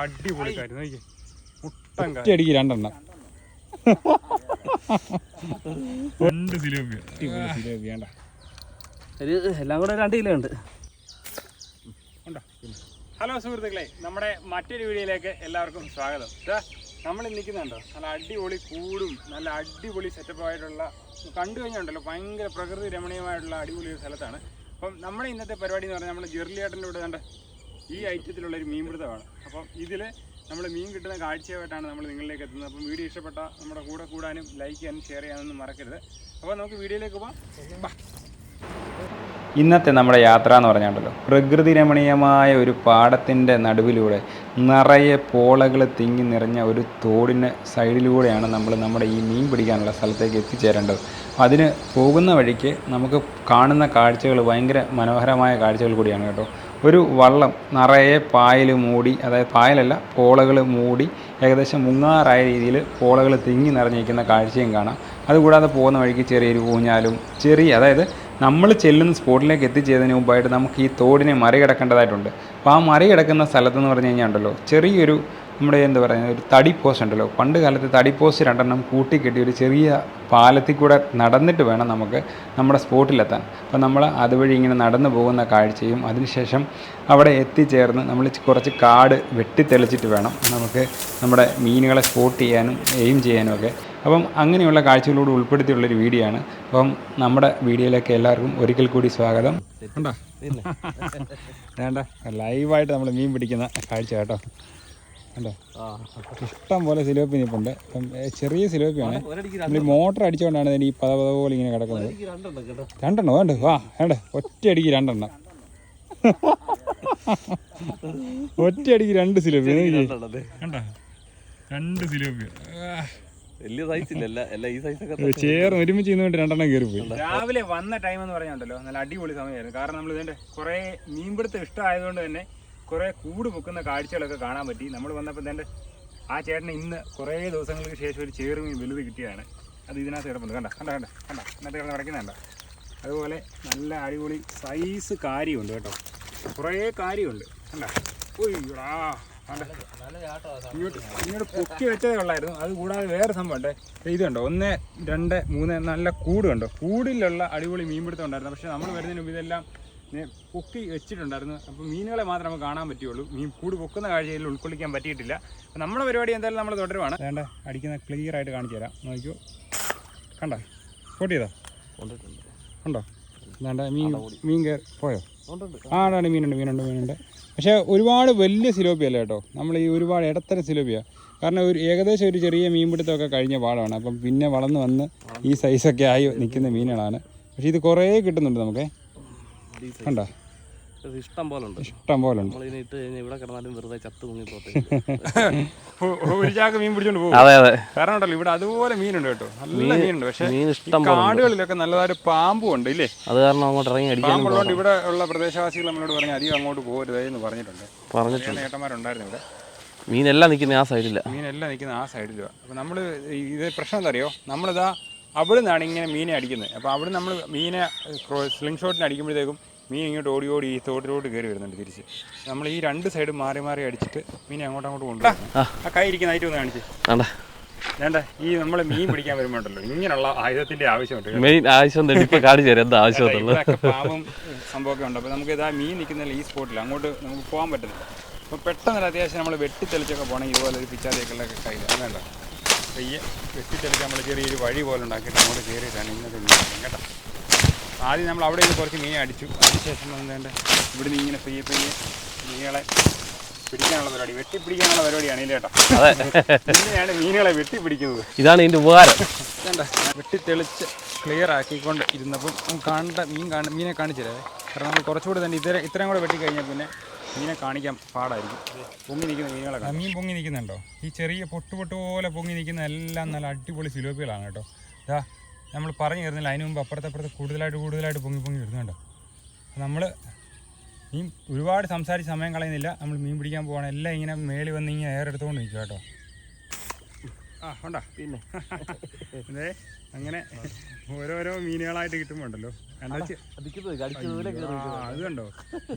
അടിപൊളി കാര്യം. നോക്കിയേ. മുട്ടൻ രണ്ടെണ്ണം. രണ്ട് അടിപൊളി ജിലേബി വേണ്ട. ഒരു എല്ലാം കൂടെ രണ്ട് കിലോ ഉണ്ട്. ഹലോ സുഹൃത്തുക്കളെ നമ്മുടെ മറ്റൊരു വീഡിയോയിലേക്ക് എല്ലാവർക്കും സ്വാഗതം. നമ്മൾ നിൽക്കുന്നുണ്ടോ? നല്ല അടിപൊളി കൂടും നല്ല അടിപൊളി സെറ്റപ്പ് ആയിട്ടുള്ള കണ്ടു കഴിഞ്ഞുണ്ടല്ലോ ഭയങ്കര പ്രകൃതി രമണീയമായിട്ടുള്ള അടിപൊളി ഒരു സ്ഥലത്താണ്. അപ്പം നമ്മുടെ ഇന്നത്തെ പരിപാടി എന്ന് പറഞ്ഞാൽ നമ്മൾ ജെർലിയേട്ടന്റെ കൂടെ കണ്ട ഈ ഐറ്റത്തിലുള്ള ഒരു മീൻപിടുത്തമാണ്. അപ്പം ഇതിൽ നമ്മൾ മീൻ കിട്ടുന്ന കാഴ്ചയായിട്ടാണ് നമ്മൾ നിങ്ങളിലേക്ക് എത്തുന്നത്. അപ്പം വീഡിയോ ഇഷ്ടപ്പെട്ട നമ്മുടെ കൂടെ കൂടാനും ലൈക്ക് ചെയ്യാനും ഷെയർ ചെയ്യാനൊന്നും മറക്കരുത്. അപ്പോൾ നമുക്ക് വീഡിയോയിലേക്ക് പോവാം. ഇന്നത്തെ നമ്മുടെ യാത്ര എന്ന് പറഞ്ഞാണ്ടല്ലോ. പ്രകൃതി രമണീയമായ ഒരു പാടത്തിന്റെ നടുവിലൂടെ നിറയെ പോളകൾ തിങ്ങി നിറഞ്ഞ ഒരു തോടിന് സൈഡിലൂടെയാണ് നമ്മൾ നമ്മുടെ ഈ മീൻ പിടിക്കാനുള്ള സ്ഥലത്തേക്ക് എത്തിച്ചേരേണ്ടത്. അതിന് പോകുന്ന വഴിക്ക് നമുക്ക് കാണുന്ന കാഴ്ചകൾ ഭയങ്കര മനോഹരമായ കാഴ്ചകൾ കൂടിയാണ് കേട്ടോ. ഒരു വള്ളം നിറയെ പായൽ മൂടി അതായത് പായലല്ല പോളകൾ മൂടി ഏകദേശം മുങ്ങാറായ രീതിയിൽ പോളകൾ തിങ്ങി നിറഞ്ഞിരിക്കുന്ന കാഴ്ചയും കാണാം. അതുകൂടാതെ പോകുന്ന വഴിക്ക് ചെറിയൊരു ഊഞ്ഞാലും ചെറിയ അതായത് നമ്മൾ ചെല്ലുന്ന സ്പോട്ടിലേക്ക് എത്തിച്ചതിന് മുമ്പായിട്ട് നമുക്ക് ഈ തോടിനെ മറികടക്കേണ്ടതായിട്ടുണ്ട്. അപ്പോൾ ആ മറികടക്കുന്ന സ്ഥലത്തെന്ന് പറഞ്ഞു കഴിഞ്ഞാൽ ഉണ്ടല്ലോ ചെറിയൊരു നമ്മുടെ എന്താ പറയുക ഒരു തടി പോസ്റ്റ് ഉണ്ടല്ലോ. പണ്ട് കാലത്ത് തടി പോസ് രണ്ടെണ്ണം കൂട്ടിക്കെട്ടി ഒരു ചെറിയ പാലത്തിൽ കൂടെ നടന്നിട്ട് വേണം നമുക്ക് നമ്മുടെ സ്പോട്ടിലെത്താൻ. അപ്പോൾ നമ്മൾ അതുവഴി ഇങ്ങനെ നടന്നു പോകുന്ന കാഴ്ചയും അതിനുശേഷം അവിടെ എത്തിച്ചേർന്ന് നമ്മൾ കുറച്ച് കാട് വെട്ടിത്തെളിച്ചിട്ട് വേണം നമുക്ക് നമ്മുടെ മീനുകളെ സ്പോട്ട് ചെയ്യാനും എയിം ചെയ്യാനും ഒക്കെ. അപ്പം അങ്ങനെയുള്ള കാഴ്ചകളോട് ഉൾപ്പെടുത്തിയുള്ളൊരു വീഡിയോ ആണ്. അപ്പം നമ്മുടെ വീഡിയോയിലേക്ക് എല്ലാവർക്കും ഒരിക്കൽ കൂടി സ്വാഗതം. ഉണ്ടോ? വേണ്ട. ലൈവായിട്ട് നമ്മൾ മീൻ പിടിക്കുന്ന കാഴ്ച കേട്ടോ. ഉണ്ടോ ഇഷ്ടം പോലെ സിലോപ്പി നിപ്പുണ്ട് അപ്പം ചെറിയ സിലോപ്പിയാണ് ഒരടിക്ക് നമ്മൾ ഈ മോട്ടർ അടിച്ചുകൊണ്ടാണ് ഇതിന് ഈ പത പത പോലെ ഇങ്ങനെ കിടക്കുന്നത്. രണ്ടെണ്ണം കേട്ടോ. രണ്ടെണ്ണം വേണ്ട? വാ വേണ്ട? ഒറ്റയടിക്ക് രണ്ടെണ്ണം. ഒറ്റയടിക്ക് രണ്ട് സിലോപ്പി. കണ്ടോ? രണ്ട് സിലോപ്പി. വലിയ എല്ലാ ഈ ചേർന്ന് ഒരുമിച്ച് ഇന്നുകൊണ്ട് രണ്ടെണ്ണം കയറി പോയി രാവിലെ വന്ന ടൈം എന്ന് പറഞ്ഞുണ്ടല്ലോ നല്ല അടിപൊളി സമയമായിരുന്നു. കാരണം നമ്മൾ ഇതിന്റെ കുറെ മീൻപിടുത്തം ഇഷ്ടമായതുകൊണ്ട് തന്നെ കുറെ കൂട് പൊക്കുന്ന കാഴ്ചകളൊക്കെ കാണാൻ പറ്റി. നമ്മൾ വന്നപ്പോൾ തന്നെ ആ ചേട്ടന് ഇന്ന് കുറേ ദിവസങ്ങൾക്ക് ശേഷം ഒരു ചേറുമീൻ വലുത് കിട്ടിയതാണ്. അത് ഇതിനകത്ത് കിടപ്പുണ്ട്. കണ്ട? കണ്ട? കണ്ട? കണ്ട? ഇന്നത്തെ കിടന്ന് കിടക്കുന്നുണ്ട അതുപോലെ നല്ല അടിപൊളി സൈസ് കാര്യമുണ്ട് കേട്ടോ. കുറേ കാര്യമുണ്ട്. കണ്ട? ചാട്ടോ ഇങ്ങോട്ട് ഇങ്ങോട്ട് പൊക്കി വെച്ചതേ ഉള്ളായിരുന്നു. അത് കൂടാതെ വേറെ സംഭവം ഉണ്ട്. ഇത് കണ്ടോ? ഒന്ന് രണ്ട് മൂന്ന് നല്ല കൂട് കണ്ടോ? കൂടിലുള്ള അടിപൊളി മീൻപിടുത്തം ഉണ്ടായിരുന്നു. പക്ഷെ നമ്മൾ വരുന്നതിന് മുമ്പ് ഇതെല്ലാം പൊക്കി വെച്ചിട്ടുണ്ടായിരുന്നു. അപ്പോൾ മീനുകളെ മാത്രമേ നമുക്ക് കാണാൻ പറ്റുള്ളൂ മീൻ കൂട് പൊക്കുന്ന കാഴ്ചയിൽ ഉൾക്കൊള്ളിക്കാൻ പറ്റിയിട്ടില്ല. അപ്പോൾ നമ്മുടെ പരിപാടി എന്തായാലും നമ്മൾ തുടരുവാണ്. വേണ്ട അടിക്കുന്ന ക്ലിയർ ആയിട്ട് കാണിച്ചു തരാം. നോക്കിയോ കണ്ടോ? ഷോട്ട് ചെയ്തോ? ഉണ്ടോ? വേണ്ട മീൻ മീൻ കയറി പോയോ? ആ ആണ് മീനുണ്ട് മീനുണ്ട് മീനുണ്ട്. പക്ഷേ ഒരുപാട് വലിയ സിലോപ്പിയ അല്ല കേട്ടോ? നമ്മൾ ഈ ഒരുപാട് ഇടത്തരം സിലോപ്പിയ. കാരണം ഒരു ഏകദേശം ഒരു ചെറിയ മീൻപിടുത്തമൊക്കെ കഴിഞ്ഞ പാടമാണ് അപ്പം പിന്നെ വളർന്ന് വന്ന് ഈ സൈസൊക്കെ ആയി നിൽക്കുന്ന മീനുകളാണ്. പക്ഷേ ഇത് കുറേ കിട്ടുന്നുണ്ട് നമുക്ക്. കണ്ടോ ഇത് ഇഷ്ടം പോലെ ഉണ്ട് ഇഷ്ടം പോലെ ഉണ്ട് ഇട്ട് ഇവിടെ കിടന്നാലും വെറുതെ ചത്ത് മുങ്ങി പോട്ടെ ഒരു ചാക്ക് മീൻ പിടിച്ചോണ്ട് പോകും അതെ അതെ. കാരണം ഉണ്ടല്ലോ ഇവിടെ അതുപോലെ മീനുണ്ട് കേട്ടോ. നല്ല മീനുണ്ട്. പക്ഷേ മീൻ ഇഷ്ടം പോലെ ഉണ്ട്. കാടുകളിലൊക്കെ നല്ലതായിട്ട് പാമ്പും ഉണ്ട് ഇല്ലേ? അത് കാരണം അങ്ങോട്ട് ഇറങ്ങി അടിക്കാൻ പാമ്പുള്ളതുകൊണ്ട് ഇവിടെ ഉള്ള പ്രദേശവാസികൾ നമ്മളോട് പറഞ്ഞു അധികം അങ്ങോട്ട് പോകരുതേ എന്ന് പറഞ്ഞിട്ടുണ്ട്. പറഞ്ഞിട്ടുണ്ട്. ഏട്ടന്മാരുണ്ടായിരുന്നു ഇവിടെ. മീനെല്ലാം നിൽക്കുന്ന ആ സൈഡില്ല മീനെല്ലാം നിൽക്കുന്ന ആ സൈഡിലാണ് അപ്പോൾ നമ്മൾ ഇത് പ്രശ്നം എന്താ അറിയോ നമ്മളിതാ അവിടെ നിന്നാണ് ഇങ്ങനെ മീനെ അടിക്കുന്നത്. അപ്പോൾ അവിടെ നമ്മൾ മീനെ സ്ലിംഗ് ഷോട്ടിന് അടിക്കുമ്പോഴത്തേക്കും മീൻ ഇങ്ങോട്ട് ഓടി ഓടി ഈ തോട്ടിലോട്ട് കയറി വരുന്നുണ്ട് തിരിച്ച്. നമ്മൾ ഈ രണ്ട് സൈഡ് മാറി മാറി അടിച്ചിട്ട് മീൻ അങ്ങോട്ട് അങ്ങോട്ട് കൊണ്ടുപോകും ആ. കൈ ഇരിക്കുന്ന ഐറ്റം ഒന്ന് കാണിച്ച്. വേണ്ട. ഈ നമ്മൾ മീൻ പിടിക്കാൻ വരുമ്പോണ്ടല്ലോ ഇങ്ങനെയുള്ള ആയുധത്തിന്റെ ആവശ്യമുണ്ട് മെയിൻ ആവശ്യം കാണിച്ചു തരാം എന്താ ആവശ്യമുള്ളത്. പാവം സംഭവമൊക്കെ ഉണ്ട്. അപ്പോൾ നമുക്ക് ഇതാ മീൻ നിൽക്കുന്നില്ല ഈ സ്പോട്ടിൽ അങ്ങോട്ട് നമുക്ക് പോകാൻ പറ്റുന്നില്ല അപ്പോൾ പെട്ടെന്ന് അത്യാവശ്യം നമ്മൾ വെട്ടിത്തെളിച്ചൊക്കെ പോകണമെങ്കിൽ ഇതുപോലെ ഒരു പിച്ചാതിയൊക്കെയുള്ള കയ്യിൽ അതല്ല പയ്യെ വെട്ടിത്തെളിച്ച് നമ്മൾ ചെറിയൊരു വഴി പോലെ ഉണ്ടാക്കിയിട്ട് അങ്ങോട്ട് കയറിയിട്ടാണ് ഇന്നത്തെ മീൻ. കേട്ടോ. ആദ്യം നമ്മൾ അവിടെ നിന്ന് കുറച്ച് മീൻ അടിച്ചു. അതിനുശേഷം വന്നതിന്റെ ഇവിടെ നിന്ന് ഇങ്ങനെ പയ്യെ പയ്യെ മീനുകളെ പിടിക്കാനുള്ള പരിപാടി വെട്ടിപ്പിടിക്കാനുള്ള പരിപാടിയാണ് ഇല്ലേട്ടാ അതെ. ഇങ്ങനെയാണ് മീനുകളെ വെട്ടിപ്പിടിക്കുന്നത്. ഇതാണ് ഇതിന്റെ ഉപകാരം. വേണ്ട വെട്ടി തെളിച്ച് ക്ലിയർ ആക്കിക്കൊണ്ട് ഇരുന്നപ്പം കാണേണ്ട മീൻ കാണ മീനെ കാണിച്ചില്ലേ? കാരണം നമ്മൾ കുറച്ചുകൂടി തന്നെ ഇത്ര ഇത്രയും കൂടെ വെട്ടി കഴിഞ്ഞാൽ പിന്നെ മീനെ കാണിക്കാൻ പാടായിരിക്കും. പൊങ്ങി നിൽക്കുന്ന മീനുകളെ കാണാം. മീൻ പൊങ്ങി നിൽക്കുന്നുണ്ടോ? ഈ ചെറിയ പൊട്ട് പൊട്ട് പോലെ പൊങ്ങി നിൽക്കുന്ന എല്ലാം നല്ല അടിപൊളി സിലോപ്പികളാണ് കേട്ടോ. ഇതാ നമ്മൾ പറഞ്ഞു തരുന്നില്ല അതിന് മുമ്പ് അപ്പുറത്തപ്പുറത്ത് കൂടുതലായിട്ട് കൂടുതലായിട്ട് പൊങ്ങി പൊങ്ങി വരുന്നുണ്ടോ. നമ്മൾ മീൻ ഒരുപാട് സംസാരിച്ച് സമയം കളയുന്നില്ല. നമ്മൾ മീൻ പിടിക്കാൻ പോവാണ്. എല്ലാം ഇങ്ങനെ മേളിൽ വന്ന് ഇങ്ങനെ എയർ എടുത്തുകൊണ്ട് നിൽക്കുക കേട്ടോ. ആ ഉണ്ടോ? പിന്നെ. അതെ അങ്ങനെ ഓരോരോ മീനുകളായിട്ട് കിട്ടുമ്പോണ്ടല്ലോ. അത് കണ്ടോ?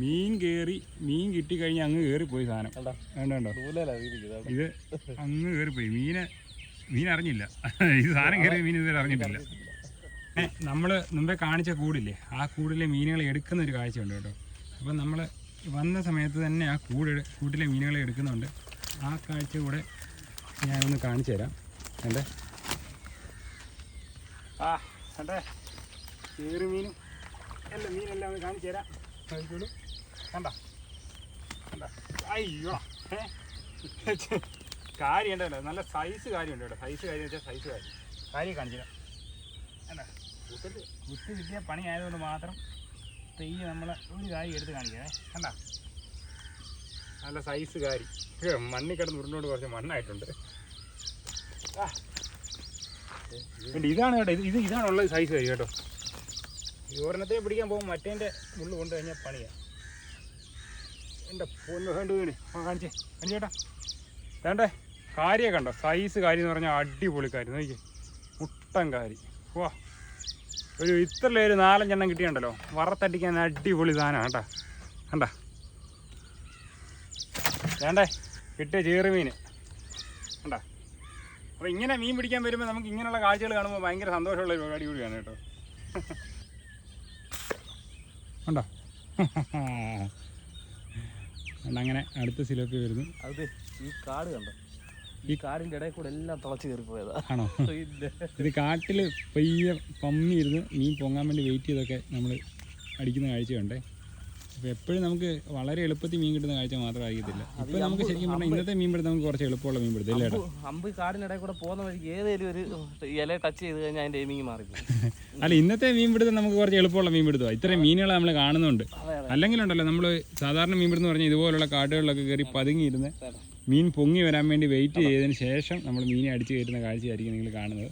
മീൻ കേറി മീൻ കിട്ടി കിട്ടിക്കഴിഞ്ഞാൽ അങ്ങ് കേറി പോയി സാധനം. കണ്ടോ? ഇത് അങ്ങ് കേറി പോയി മീന് മീൻ അറിഞ്ഞില്ല ഈ സാധനം കയറി മീൻ ഇതുവരെ അറിഞ്ഞിട്ടില്ല. നമ്മൾ മുമ്പേ കാണിച്ച കൂടില്ലേ? ആ കൂടിലെ മീനുകളെ എടുക്കുന്ന ഒരു കാഴ്ച ഉണ്ട് കേട്ടോ. അപ്പം നമ്മൾ വന്ന സമയത്ത് തന്നെ ആ കൂട് കൂട്ടിലെ മീനുകളെ എടുക്കുന്നുണ്ട്. ആ കാഴ്ച കൂടെ ഞാനൊന്ന് കാണിച്ചു തരാം. എന്റെ ആ എന്റെ ഏറു മീനും. എല്ലാ മീനെല്ലാം ഒന്ന് കാണിച്ചു തരാം. നോക്കിക്കോളൂ കണ്ട? കണ്ട? അയ്യോ. കാര്യം ഉണ്ടല്ലോ നല്ല സൈസ് കാര്യമുണ്ട് കേട്ടോ. സൈസ് കാര്യം വെച്ചാൽ സൈസ് കാര്യം. കാര്യം കാണിച്ചു തരാം. കണ്ട? കുത്തി കിട്ടിയ പണി ആയതുകൊണ്ട് മാത്രം തെയ്യ് നമ്മൾ ഒരു കാര്യം എടുത്ത് കാണിക്കണേ. കണ്ട? നല്ല സൈസ് കാരി. മണ്ണിൽ കിടന്ന് ഉരുണ്ടോണ്ട് കുറച്ച് മണ്ണായിട്ടുണ്ട്. ഇതാണ് കേട്ടോ ഇത് ഇതാണ് ഉള്ളത് സൈസ് കാരി കേട്ടോ. ഈ ഒരെണ്ണത്തെ പിടിക്കാൻ പോകും മറ്റേന്റെ മുള്ളു കൊണ്ട് കഴിഞ്ഞാൽ പണിയാണ് എന്റെ പൊന്നു വേണ്ട വീണ്. ആ കാണിച്ചേ കാണിച്ചേട്ടാ വേണ്ടേ? കാര്യമൊക്കെ കണ്ടോ? സൈസ് കാര്യം എന്ന് പറഞ്ഞാൽ അടിപൊളി കാര്യം നോക്കി മുട്ടൻ കാരി. വാ. ഒരു ഇത്രയുള്ള ഒരു നാലഞ്ചെണ്ണം കിട്ടിയുണ്ടല്ലോ വറത്തടിക്കാൻ അടിപൊളി സാധനമാണ് കേട്ടാ. കണ്ട? വേണ്ടേ? കിട്ടിയ ചേറുമീൻ. കണ്ട? അപ്പോൾ ഇങ്ങനെ മീൻ പിടിക്കാൻ വരുമ്പോൾ നമുക്ക് ഇങ്ങനെയുള്ള കാഴ്ചകൾ കാണുമ്പോൾ ഭയങ്കര സന്തോഷമുള്ള ഒരു പരിപാടി കൂടിയാണ് കേട്ടോ. ഉണ്ടോ അങ്ങനെ അടുത്ത സിലോപ്പി വരുന്നു. അത് ഈ കാട് കണ്ടോ? ഈ കാടിന്റെ ഇടയിൽ കൂടെ എല്ലാം തുളച്ചു കയറി പോയതാ ആണോ? ഇല്ല. ഇത് കാട്ടിൽ പയ്യെ പമ്മി ഇരുന്ന് മീൻ പൊങ്ങാൻ വേണ്ടി വെയിറ്റ് ചെയ്തൊക്കെ നമ്മൾ അടിക്കുന്ന കാഴ്ചയുണ്ടേ. അപ്പോൾ എപ്പോഴും നമുക്ക് വളരെ എളുപ്പത്തിൽ മീൻ കിട്ടുന്ന കാഴ്ച മാത്രമായിരിക്കത്തില്ല. ഇപ്പോൾ നമുക്ക് ശരിക്കും പറഞ്ഞാൽ ഇന്നത്തെ മീൻ പിടുത്തം നമുക്ക് കുറച്ച് എളുപ്പമുള്ള മീൻ പിടുത്തം ഏട്ടാ? അമ്പ് ഇടയിൽ കൂടെ പോകുന്ന വഴിക്ക് ഏതെങ്കിലും ഒരു ഇല ടച്ച് ചെയ്ത് കഴിഞ്ഞാൽ അതിന്റെ എയിമിങ് മാറി അല്ല ഇന്നത്തെ മീൻ പിടുത്തം നമുക്ക് കുറച്ച് എളുപ്പമുള്ള മീൻ പിടുത്തോ ഇത്രയും മീനുകൾ നമ്മൾ കാണുന്നുണ്ട്. അല്ലെങ്കിലുണ്ടല്ലോ നമ്മൾ സാധാരണ മീൻ പിടുത്തം പറഞ്ഞാൽ ഇതുപോലുള്ള കാടുകളിലൊക്കെ കയറി പതുങ്ങിയിരുന്ന്. മീൻ പൊങ്ങി വരാൻ വേണ്ടി വെയിറ്റ് ചെയ്തതിന് ശേഷം നമ്മൾ മീനെ അടിച്ച് കയറ്റുന്ന കാഴ്ചയായിരിക്കും നിങ്ങൾ കാണുന്നത്.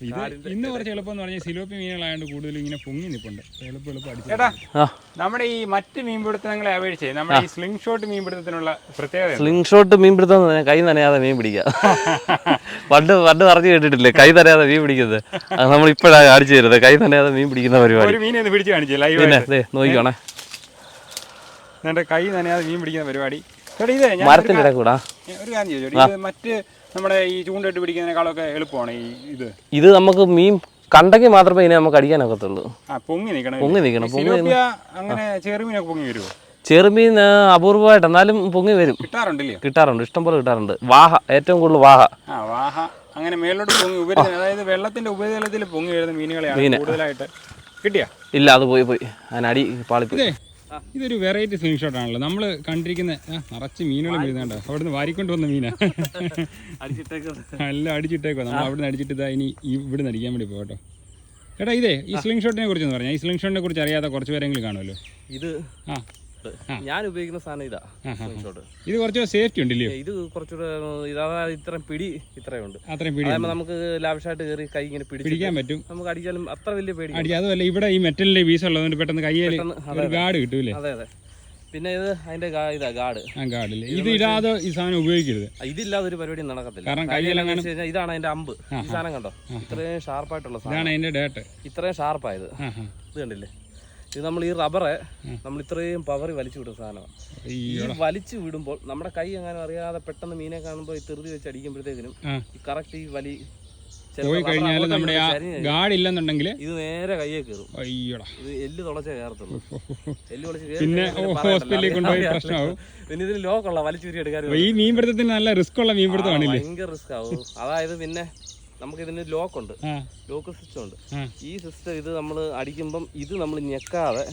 ഇത് ഇന്ന് കുറച്ച് എളുപ്പം എന്ന് പറഞ്ഞാൽ സിലോപ്പി മീനുകളായതുകൊണ്ട് കൂടുതലും ഇങ്ങനെ പൊങ്ങി നിൽപ്പുണ്ട് എളുപ്പം എളുപ്പം അടിച്ചു നമ്മുടെ ഈ മറ്റ് മീൻപിടുത്തങ്ങളെ അപേക്ഷിച്ച് നമ്മുടെ ഈ സ്ലിംഗ് ഷോട്ട് മീൻപിടുത്തത്തിനുള്ള പ്രത്യേകത? സ്ലിംഗ് ഷോട്ട് മീൻപിടുത്തം പറഞ്ഞാൽ കൈ നനയാതെ മീൻ പിടിക്കുക. പണ്ട് പണ്ട് പറഞ്ഞു കേട്ടിട്ടില്ലേ? കൈ നനയാതെ മീൻ പിടിക്കുന്നത്. അത് നമ്മൾ ഇപ്പോഴാണ് കാണിച്ചു തരുന്നത്. കൈ നനയാതെ മീൻ പിടിക്കുന്ന പരിപാടി. ഒരു മീനെ പിടിച്ച് കാണിച്ചു ലൈവ് നോക്കിക്കോണേ. എന്റെ കൈ നനയാതെ മീൻ പിടിക്കുന്ന പരിപാടി. മരത്തിന്റെ ഇടയിൽ കൂടാ ഒരു കാര്യം ചോദിച്ചോട്ടെ ഇത് മറ്റ് നമ്മുടെ ഈ ചൂണ്ടിട്ട് പിടിക്കുന്നതിനേക്കാളൊക്കെ എളുപ്പമാണ് ഈ ഇത്. ഇത് നമുക്ക് മീൻ കണ്ടെങ്കിൽ മാത്രമേ ഇതിനെ നമുക്ക് അടിക്കാനൊക്കത്തുള്ളൂ പൊങ്ങി നിൽക്കണം പൊങ്ങി നിൽക്കണം പൊങ്ങി അങ്ങനെ ചെറുമീനൊക്കെ പൊങ്ങി വരുമോ ചെറുമീൻ അപൂർവമായിട്ട് എന്നാലും പൊങ്ങി വരും. കിട്ടാറുണ്ടല്ലേ? കിട്ടാറുണ്ട് ഇഷ്ടം പോലെ കിട്ടാറുണ്ട്. വാഹ ഏറ്റവും കൂടുതൽ വാഹ. വാഹ അങ്ങനെ മേലോട്ട് പൊങ്ങി ഉപരിതലം അതായത് വെള്ളത്തിന്റെ ഉപരിതലത്തിൽ പൊങ്ങി വരുന്ന മീനുകളെയാണ് കൂടുതലായിട്ട്. കിട്ടിയ? ഇല്ല അത് പോയി പോയി. അതിനടി പാളിപ്പോയി. ഇതൊരു വെറൈറ്റി സ്ക്രീൻ ഷോട്ട് ആണല്ലോ. നമ്മൾ കണ്ടിരിക്കുന്ന നിറച്ച് മീനുകൾ വരുന്നുണ്ട് അവിടുന്ന് വാരിക്കൊണ്ട് വന്ന മീനാ എല്ലാം അടിച്ചിട്ടേക്കോ നമ്മൾ അവിടുന്ന് അടിച്ചിട്ട് ഇതാ ഇനി ഇവിടെ ഇവിടുന്ന് അടിക്കാൻ വേണ്ടി പോകട്ടോ ചേട്ടാ ഇതേ ഈ സ്ലിംഗ് ഷോട്ടിനെ കുറിച്ച് പറഞ്ഞാൽ ഈ സ്ലിംഗ് ഷോട്ടിനെ കുറിച്ച് അറിയാത്ത കുറച്ച് പേരെങ്കിലും കാണുമല്ലോ? ഇത് ആ. ഞാൻ ഉപയോഗിക്കുന്ന സാധനം ഇതാ ഷോട്ട് ഇത് കുറച്ചുകൂടെ സേഫ്റ്റി ഉണ്ടല്ലേ? ഇത് കുറച്ചുകൂടെ ഇതാ ഇത്രയും പിടി ഇത്രയും ഉണ്ട് അത്രയും പിടി നമുക്ക് ലാവിഷായിട്ട് കയറി കൈ ഇങ്ങനെ പിടിക്കാൻ പറ്റും. നമുക്ക് അടിച്ചാലും അത്ര വലിയ പേടി അടി അതുമല്ല ഇവിടെ ഈ മെറ്റലിന്റെ പീസ് ഉള്ളതുകൊണ്ട് പെട്ടെന്ന് കയ്യിൽ ഗാർഡ് കിട്ടൂലേ അതെ അതെ. പിന്നെ ഇത് അതിന്റെ ഇതാ ഗാർഡ് ആ ഗാർഡില്ലേ ഇത് ഇടാതെ ഈ സാധനം ഉപയോഗിക്കരുത്. ഇതില്ലാതെ ഒരു പരിപാടി നടക്കത്തില്ല. കാരണം ഇതാണ് അതിന്റെ അമ്പ്. ഈ സാധനം കണ്ടോ? ഇത്രയും ഷാർപ്പായിട്ടുള്ള സാധനം. ഇത്രയും ഷാർപ്പായത് ഇത് കണ്ടില്ലേ? ഇത് നമ്മൾ ഈ റബ്ബറെ നമ്മൾ ഇത്രയും പവർ വലിച്ചു വിടുന്ന സാധനമാണ്. ഈ വലിച്ചു വിടുമ്പോൾ നമ്മുടെ കൈ എങ്ങാനും അറിയാതെ പെട്ടെന്ന് മീനെ കാണുമ്പോൾ ഈ തെറുതി വെച്ച് അടിക്കുമ്പോഴത്തേക്കിനും ഈ കറക്റ്റ് ഈ വലി പോയി കഴിഞ്ഞാൽ നമ്മുടെ ആ ഗാർഡ് ഇല്ലെന്നുണ്ടെങ്കിൽ ഇത് നേരെ കയ്യെ കയറും. അയ്യോടാ. ഇത് എല്ല് തുളച്ചേ കയറത്തുള്ളൂ. എല്ല് തുളച്ച് പിന്നെ. ഹോസ്പിറ്റലിൽ കൊണ്ടുപോയി പ്രശ്നമാവും. പിന്നെ ഇതിന് ലോക്കുള്ള വലിച്ചുരി എടുക്കാൻ ഈ മീൻപിടുത്തത്തിന് നല്ല റിസ്ക് ഉള്ള മീൻപിടുത്തമാണില്ലേ? ഭയങ്കര റിസ്ക് ആവും. അതായത് പിന്നെ നമുക്ക് ഇതിന് ലോക്ക് ഉണ്ട് ലോക്ക് സിസ്റ്റം ഉണ്ട് ഈ സിസ്റ്റം ഇത് നമ്മൾ അടിക്കുമ്പം ഇത് നമ്മൾ ഞെക്കാതെ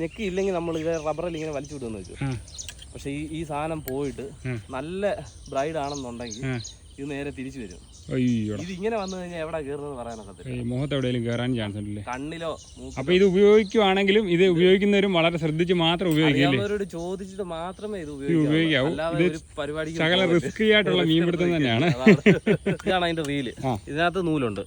ഞെക്കിയില്ലെങ്കിൽ നമ്മൾ ഇത് റബ്ബറിൽ ഇങ്ങനെ വലിച്ചു വിടുമെന്ന് വെച്ചു. പക്ഷെ ഈ ഈ സാധനം പോയിട്ട് നല്ല ബ്രൈഡ് ആണെന്നുണ്ടെങ്കിൽ ഇത് നേരെ തിരിച്ചു വരും. ഇത് ഇങ്ങനെ വന്നു കഴിഞ്ഞാൽ എവിടെ കയറുന്നത് പറയാനൊക്കത്തില്ല ഈ മുഖത്ത് എവിടെയെങ്കിലും കയറാൻ ചാൻസ് ഉണ്ടല്ലേ? കണ്ണിലോ മൂക്കിലോ? അപ്പൊ ഇത് ഉപയോഗിക്കുവാണെങ്കിലും ഇത് ഉപയോഗിക്കുന്നവരും വളരെ ശ്രദ്ധിച്ച് മാത്രം ഉപയോഗിക്കില്ലേ ചോദിച്ചിട്ട് മാത്രമേ ഇത് ഉപയോഗിക്കാവൂ. സകല. റിസ്കി ആയിട്ടുള്ള മീൻപിടുത്തം തന്നെയാണ്. ഇതാണ് അതിന്റെ റീൽ. ഇതിനകത്ത് നൂലുണ്ട്.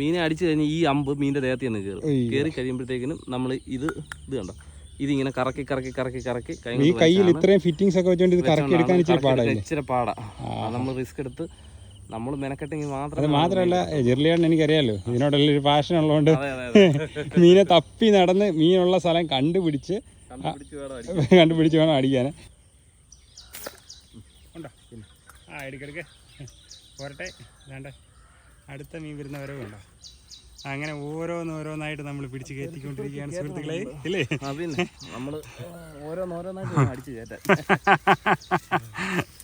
മീനെ അടിച്ചു കഴിഞ്ഞ് ഈ അമ്പ് മീനിന്റെ ദേഹത്തിൽ നിന്ന് കയറും. കയറി കഴിയുമ്പോഴത്തേക്കിനും നമ്മൾ ഇത് ഇത് കണ്ടോ? ഇതിങ്ങനെ കറക്കി കറക്കി കറക്കി കറക്കി ഈ കയ്യിൽ ഇത്രയും ഫിറ്റിംഗ്സ് ഒക്കെ വെച്ചോണ്ട് ഇത് കറക്കി എടുക്കാൻ ഇച്ചിരി പാടാ ഇച്ചിരി പാടാ. നമ്മൾ റിസ്ക് എടുത്ത് നമ്മൾ മെനക്കെട്ടെങ്കിൽ അത് മാത്രം മാത്രമല്ല ജെർലിയാണ് എനിക്കറിയാലോ. ഇതിനോടുള്ള ഒരു പാഷൻ ഉള്ളതുകൊണ്ട് മീനെ തപ്പി നടന്ന് മീനുള്ള സ്ഥലം കണ്ടുപിടിച്ച് കണ്ടുപിടിച്ച് വേണം അടിക്കാൻ. ഉണ്ടോ? ആ എടുക്കെടുക്ക്. പോരട്ടെ. വേണ്ടേ അടുത്ത മീൻ വരുന്നവരെ ഉണ്ടോ അങ്ങനെ ഓരോന്നോരോന്നായിട്ട് നമ്മൾ പിടിച്ച് കയറ്റിക്കൊണ്ടിരിക്കുകയാണ് സുഹൃത്തുക്കളെ. ഇല്ലേ? നമ്മൾ ഓരോന്നോരോന്നായിട്ട് അടിച്ചു കയറ്റാൻ.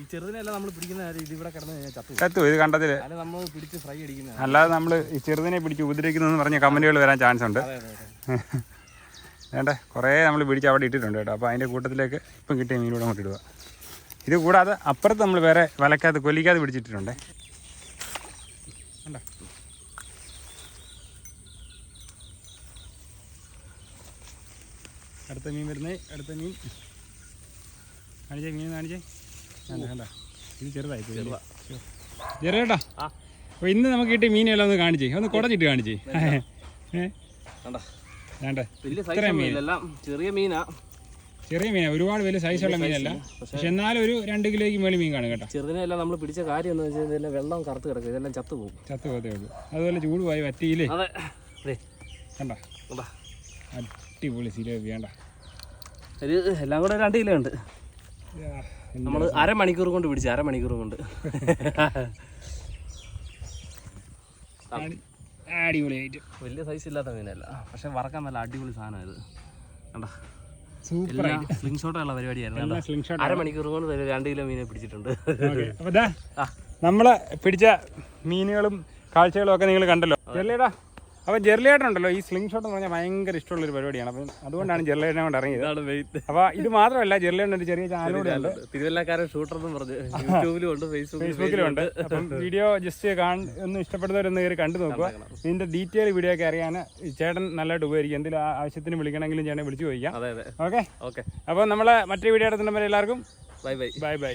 ഈ ചെറുതിനെല്ലാം നമ്മൾ പിടിക്കുന്ന കാര്യം ഇത് ഇവിടെ കിടന്ന് കഴിഞ്ഞാൽ ചത്തു ഇത് കണ്ടതിൽ അല്ല നമ്മൾ പിടിച്ച് ഫ്രൈ അടിക്കുന്ന അല്ലാതെ നമ്മൾ ഈ ചെറുതിനെ പിടിച്ച് ഉപദ്രവിക്കുന്നു പറഞ്ഞ കമ്പനികൾ വരാൻ ചാൻസ് ഉണ്ട്. വേണ്ടേ? കുറേ നമ്മൾ പിടിച്ച് അവിടെ ഇട്ടിട്ടുണ്ട് കേട്ടോ. അപ്പോൾ അതിന്റെ കൂട്ടത്തിലേക്ക് ഇപ്പം കിട്ടിയ മീനൂടെ അങ്ങോട്ട് ഇടുക. ഇത് കൂടാതെ അപ്പുറത്ത് നമ്മൾ വേറെ വലക്കാതെ കൊല്ലിക്കാതെ പിടിച്ചിട്ടിട്ടുണ്ട്. അടുത്ത മീൻ വരുന്നേ അടുത്ത മീൻ. കാണിച്ചേ മീൻ കാണിച്ചേ. കണ്ട കണ്ട. ഇത് ചെറുതായി പോയി. ചെറുതാ. അപ്പോൾ ഇന്ന് നമുക്ക് കിട്ടിയ മീനെല്ലാം ഒന്ന് കാണിച്ചേ. ഒന്ന് കുടഞ്ഞിട്ട് കാണിച്ചേ. ഇത്രയും മീൻ. ചെറിയ മീനാ. ചെറിയ മീനാ. ഒരുപാട് വലിയ സൈസുള്ള മീനല്ല. പക്ഷെ എന്നാലും ഒരു രണ്ട് കിലോയ്ക്ക് മേളിൽ മീൻ കാണും കേട്ടോ. ചെറുതിനെല്ലാം നമ്മൾ പിടിച്ച കാര്യം എന്ന് വെച്ചാൽ ഇതെല്ലാം വെള്ളം കറുത്ത് കിടക്കും. ഇതെല്ലാം ചത്തു പോകും. ചത്തു പോകത്തേ ഉള്ളൂ. അതുപോലെ ചൂടുമായി വറ്റിയില്ലേ? അതെ. ദേ, കണ്ട? അടിപൊളി സിലോപ്പി വേണ്ട ഒരു എല്ലാം കൂടെ രണ്ട് കിലോ ഉണ്ട്. നമ്മൾ അരമണിക്കൂർ കൊണ്ട് പിടിച്ചു അരമണിക്കൂർ കൊണ്ട്. അടിപൊളിയായിട്ട്. വലിയ സൈസ് ഇല്ലാത്ത മീനല്ല. പക്ഷെ വറക്കാൻ നല്ല അടിപൊളി സാധനം ഇത്. കണ്ടോ? സൂപ്പർ എല്ലാം സ്ലിംഗ് ഷോട്ടുള്ള പരിപാടിയായിരുന്നു അരമണിക്കൂർ കൊണ്ട് രണ്ട് കിലോ മീനെ പിടിച്ചിട്ടുണ്ട്. നമ്മളെ. പിടിച്ച മീനുകളും കാഴ്ചകളും ഒക്കെ നിങ്ങൾ കണ്ടല്ലോ. ജെർലിയേട്ടാ അപ്പൊ ജെർലിയേട്ടനുണ്ടല്ലോ ഈ സ്ലിംഗ് ഷോട്ട് എന്ന് പറഞ്ഞാൽ ഭയങ്കര ഇഷ്ടമുള്ള ഒരു പരിപാടിയാണ്. അപ്പം അതുകൊണ്ടാണ് ജെർലിയേട്ടനെ കൊണ്ട് ഇറങ്ങിയത്. ഇതാണ് വെയിറ്റ് അപ്പൊ ഇത് മാത്രമല്ല ജെർലിയേട്ടൻ ഒരു ചെറിയ ചാനലൂടെ ഉണ്ട് തിരുവല്ലക്കാരൻ ഷൂട്ടർ എന്ന് പറഞ്ഞ് യൂട്യൂബിലും ഉണ്ട് ഫേസ്ബുക്കിലും ഫേസ്ബുക്കിലും ഉണ്ട്. അപ്പം വീഡിയോ ജസ്റ്റ് കാണുന്ന ഒന്ന് ഇഷ്ടപ്പെടുന്നവരൊന്ന് കയറി കണ്ടു നോക്കുക. ഇതിന്റെ ഡീറ്റെയിൽ വീഡിയോ ഒക്കെ അറിയാൻ ചേട്ടൻ നല്ലതായിട്ട് ഉപകരിക്കും. എന്തെങ്കിലും ആവശ്യത്തിന് വിളിക്കണമെങ്കിലും ചേട്ടനെ വിളിച്ചു ചോദിക്കാം. അതെ അതെ. ഓക്കെ ഓക്കെ അപ്പോൾ നമ്മളെ മറ്റൊരു വീഡിയോ എടുത്തിട്ടുണ്ടെങ്കിൽ എല്ലാവർക്കും ബൈ ബൈ ബൈ ബൈ